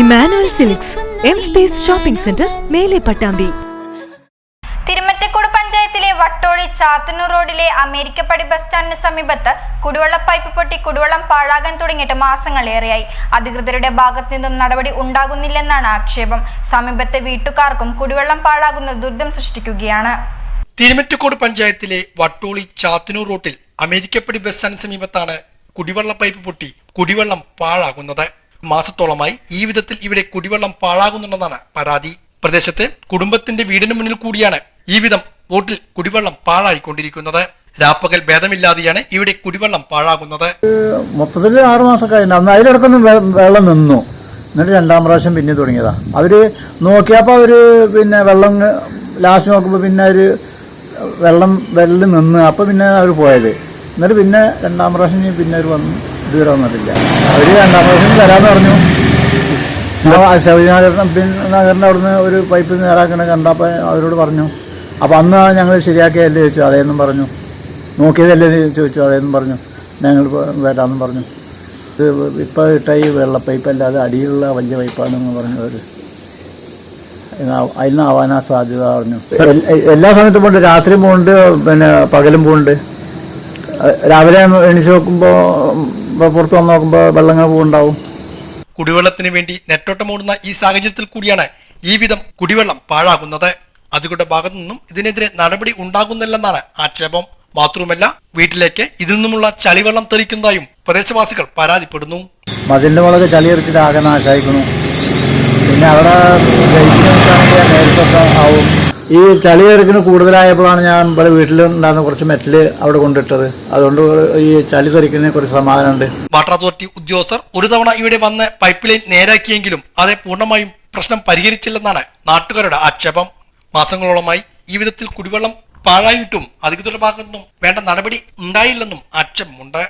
Emmanuel silks M space shopping centre മേലെ പട്ടാമ്പി. തിരുമറ്റക്കോട് പഞ്ചായത്തിലെ വട്ടോളി ചാത്തന്നൂർ റോഡിലെ അമേരിക്കപ്പടി ബസ് സ്റ്റാൻഡിന് സമീപത്ത് കുടിവെള്ള പൈപ്പ് പൊട്ടി കുടിവെള്ളം പാഴാകാൻ തുടങ്ങിയിട്ട് മാസങ്ങളേറെയായി. അധികൃതരുടെ ഭാഗത്തു നിന്നും നടപടി ഉണ്ടാകുന്നില്ലെന്നാണ് ആക്ഷേപം. സമീപത്തെ വീട്ടുകാർക്കും കുടിവെള്ളം പാഴാകുന്നത് ദുരിതം സൃഷ്ടിക്കുകയാണ്. തിരുമറ്റക്കോട് പഞ്ചായത്തിലെ വട്ടോളി ചാത്തന്നൂർ റോട്ടിൽ അമേരിക്കപ്പടി ബസ് സ്റ്റാൻഡിന് സമീപത്താണ് കുടിവെള്ള പൈപ്പ് പൊട്ടി കുടിവെള്ളം പാഴാകുന്നത്. മാസത്തോളമായി ഈ വിധത്തിൽ ഇവിടെ കുടിവെള്ളം പാഴാകുന്നുണ്ടെന്നാണ് പരാതി. പ്രദേശത്ത് കുടുംബത്തിന്റെ വീടിന് മുന്നിൽ കൂടിയാണ് ഈ വിധം ബോട്ടിൽ കുടിവെള്ളം പാഴായിക്കൊണ്ടിരിക്കുന്നത്. രാപ്പകൽ ഭേദമില്ലാതെയാണ് ഇവിടെ കുടിവെള്ളം പാഴാകുന്നത്. മൊത്തത്തിൽ ആറു മാസം ആയിരുന്നു അന്ന് അതിലിടക്കൊന്നും വെള്ളം നിന്നു. എന്നിട്ട് രണ്ടാം പ്രാവശ്യം പിന്നെ തുടങ്ങിയതാ. അവർ നോക്കിയപ്പോൾ അവർ പിന്നെ വെള്ളം ലാസ്റ്റ് നോക്കുമ്പോൾ പിന്നെ ഒരു വെള്ളം വെള്ളം നിന്ന് അപ്പോൾ പിന്നെ അവർ പോയത്. എന്നിട്ട് പിന്നെ രണ്ടാം പ്രാവശ്യം ഞാൻ പിന്നെ അവർ വന്നു ഇതുവരെ വന്നിട്ടില്ല. അവർ രണ്ടാം പ്രാവശ്യം വരാമെന്ന് പറഞ്ഞു. ശബരിനാഥ നഗറിന്റെ അവിടുന്ന് ഒരു പൈപ്പ് നേരാക്കണ കണ്ടപ്പോൾ അവരോട് പറഞ്ഞു അപ്പോൾ അന്ന് ഞങ്ങൾ ശരിയാക്കിയല്ലേ ചോദിച്ചു. അതേന്നും പറഞ്ഞു. നോക്കിയതല്ലേ? ചോദിച്ചു. അതേന്നും പറഞ്ഞു. ഞങ്ങൾ വരാമെന്നും പറഞ്ഞു. ഇത് ഇപ്പോൾ ഇട്ട ഈ വെള്ള പൈപ്പ് അല്ലാതെ അടിയിലുള്ള വലിയ പൈപ്പാണെന്ന് പറഞ്ഞു അവർ അതിനാവാനാ സാധ്യത പറഞ്ഞു. എല്ലാ സമയത്തും പോകുന്നുണ്ട് രാത്രിയും പോകുന്നുണ്ട് പിന്നെ പകലും പോകുന്നുണ്ട് രാവിലെ എണീച്ച് നോക്കുമ്പോൾ പുറത്ത് വന്ന് നോക്കുമ്പോൾ വെള്ളങ്ങൾ പോകുണ്ടാവും കുടിവെള്ളത്തിന് വേണ്ടി നെട്ടോട്ടമോടുന്ന ഈ സാഹചര്യത്തിൽ കൂടിയാണ് ഈ വിധം കുടിവെള്ളം പാഴാകുന്നത്. അതുകൊണ്ട് ഭാഗത്തു നിന്നും ഇതിനെതിരെ നടപടി ഉണ്ടാകുന്നില്ലെന്നാണ് ആക്ഷേപം. മാത്രവുമല്ല വീട്ടിലേക്ക് ഇതിൽ നിന്നുമുള്ള ചളിവെള്ളം തെറിക്കുന്നതായും പ്രദേശവാസികൾ പരാതിപ്പെടുന്നു. മതിലിന്റെ മുളക് ചളിയെറിച്ചിട്ട് ആകെ നാശായിക്കണു. പിന്നെ അവിടെ ആവും. ഈ ചളി തെറിക്കുന്ന കൂടുതലായപ്പോഴാണ് ഞാൻ ഇവിടെ വീട്ടിലുണ്ടായിരുന്ന കുറച്ച് മെറ്റൽ അവിടെ കൊണ്ടിട്ടത്. അതുകൊണ്ട് ഈ ചളി തെറിക്കുന്നതിന് കുറച്ച് സമാധാനമുണ്ട്. വാട്ടർ അതോറിറ്റി ഉദ്യോഗസ്ഥർ ഒരു തവണ ഇവിടെ വന്ന് പൈപ്പ് ലൈൻ നേരാക്കിയെങ്കിലും അത് പൂർണമായും പ്രശ്നം പരിഹരിച്ചില്ലെന്നാണ് നാട്ടുകാരുടെ ആക്ഷേപം. മാസങ്ങളോളമായി ഈ വിധത്തിൽ കുടിവെള്ളം പാഴായിട്ടും അധികൃതരുടെ ഭാഗത്തുനിന്നും വേണ്ട നടപടി ഉണ്ടായില്ലെന്നും ആക്ഷേപമുണ്ട്.